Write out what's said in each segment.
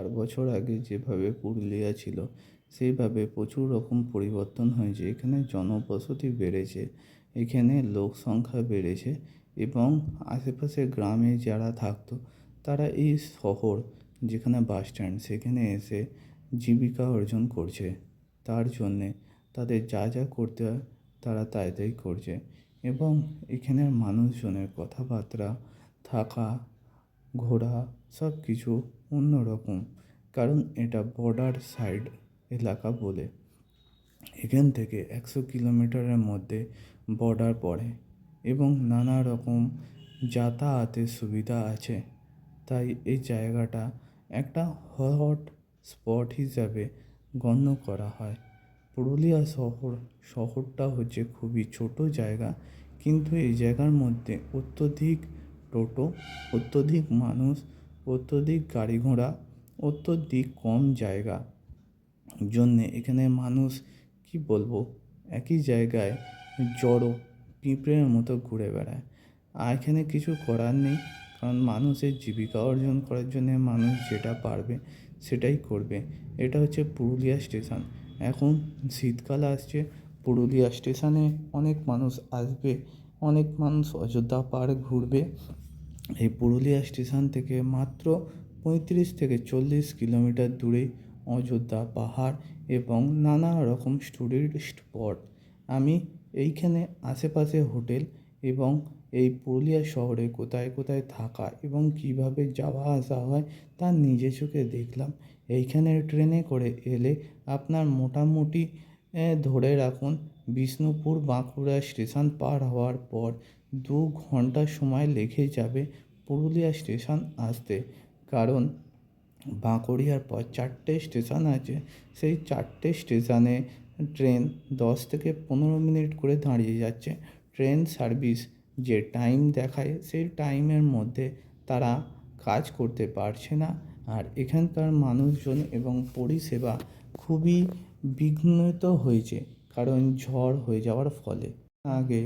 চার বছর আগে যেভাবে পুরুলিয়া ছিল, সেইভাবে প্রচুর রকম পরিবর্তন হয়েছে। এখানে জনবসতি বেড়েছে, এখানে লোক সংখ্যা বেড়েছে এবং আশেপাশে গ্রামে যারা থাকতো, তারা এই শহর যেখানে বাস স্ট্যান্ড, সেখানে এসে জীবিকা অর্জন করছে। তার জন্যে তাদের যা যা করতে হয়, তারা তাই তাই করছে এবং এখানের মানুষজনের কথাবার্তা, থাকা ঘোরা সব কিছু অন্য রকম কারণ এটা বর্ডার সাইড এলাকা বলে। এখান থেকে একশো কিলোমিটারের মধ্যে বর্ডার পড়ে এবং নানা রকম যাতায়াতের সুবিধা আছে। তাই এই জায়গাটা একটা হট স্পট হিসাবে গণ্য করা হয়। পুরুলিয়া শহর, শহরটা হচ্ছে খুবই ছোটো জায়গা, কিন্তু এই জায়গার মধ্যে অত্যধিক টোটো, অত্যধিক মানুষ, অত্যধিক গাড়ি ঘোড়া, অত্যধিক কম জায়গা। জন্যে এখানে মানুষ, কী বলব, একই জায়গায় জড়ো, পিঁপড়ের মতো ঘুরে বেড়ায়। আর এখানে কিছু করার নেই, কারণ মানুষের জীবিকা অর্জন করার জন্যে মানুষ যেটা পারবে, সেটাই করবে। এটা হচ্ছে পুরুলিয়া স্টেশন। এখন শীতকাল আসছে, পুরুলিয়া স্টেশনে অনেক মানুষ আসবে। অনেক মানুষ অযোধ্যা পার্ক ঘুরবে। এই পুরুলিয়া স্টেশন থেকে মাত্র পঁয়ত্রিশ থেকে চল্লিশ কিলোমিটার দূরে অযোধ্যা পাহাড় এবং নানা রকম টুরিস্ট স্পট আমি এইখানে আশেপাশে হোটেল এবং এই পুরুলিয়া শহরে কোথায় কোথায় থাকা এবং কীভাবে যাওয়া আসা হয় তা নিজে চোখে দেখলাম। এইখানে ট্রেনে করে এলে আপনার মোটামুটি ধরে রাখুন, বিষ্ণুপুর বাঁকুড়া স্টেশন পার হওয়ার পর দু ঘণ্টা সময় লেগে যাবে পুরুলিয়া স্টেশন আসতে। কারণ বাঁকুড়িয়ার পর চারটে স্টেশন আছে। সেই চারটে স্টেশনে ট্রেন দশ থেকে পনেরো মিনিট করে দাঁড়িয়ে যাচ্ছে। ট্রেন সার্ভিস যে টাইম দেখায়, সেই টাইমের মধ্যে তারা কাজ করতে পারছে না। আর এখানকার মানুষজন এবং পরিষেবা খুবই বিঘ্নিত হয়েছে, কারণ ঝড় হয়ে যাওয়ার ফলে। আগে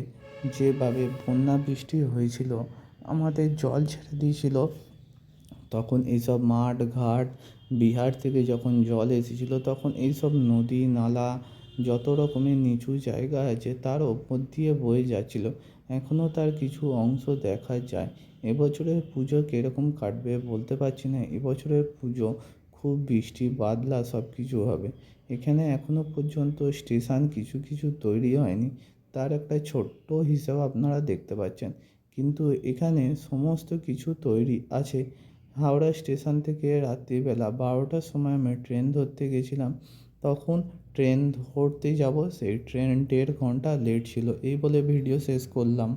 যেভাবে বন্যা বৃষ্টি হয়েছিল, আমাদের জল ছেড়ে দিয়েছিল, তখন এইসব মাঠ ঘাট বিহার থেকে যখন জল এসেছিল, তখন এইসব নদী, নালা, যত রকমের নিচু জায়গা আছে, তার ওপর দিয়ে বয়ে যাচ্ছিল। এখনও তার কিছু অংশ দেখা যায়। এবছরের পুজো কীরকম কাটবে বলতে পারছি না। এবছরের পুজো খুব বৃষ্টি, বাদলা সব কিছু হবে। এখানে এখনও পর্যন্ত স্টেশন কিছু কিছু তৈরি হয়নি। তার একটা ছোট্ট হিসাব আপনারা দেখতে পাচ্ছেন। কিন্তু এখানে সমস্ত কিছু তৈরি আছে। হাওড়া স্টেশন থেকে রাত্রিবেলা বারোটার সময় আমি ট্রেন ধরতে গেছিলাম। তখন ট্রেন ধরতে যাব, সেই ট্রেন দেড় ঘণ্টা লেট ছিল। এই বলে ভিডিও শেষ করলাম।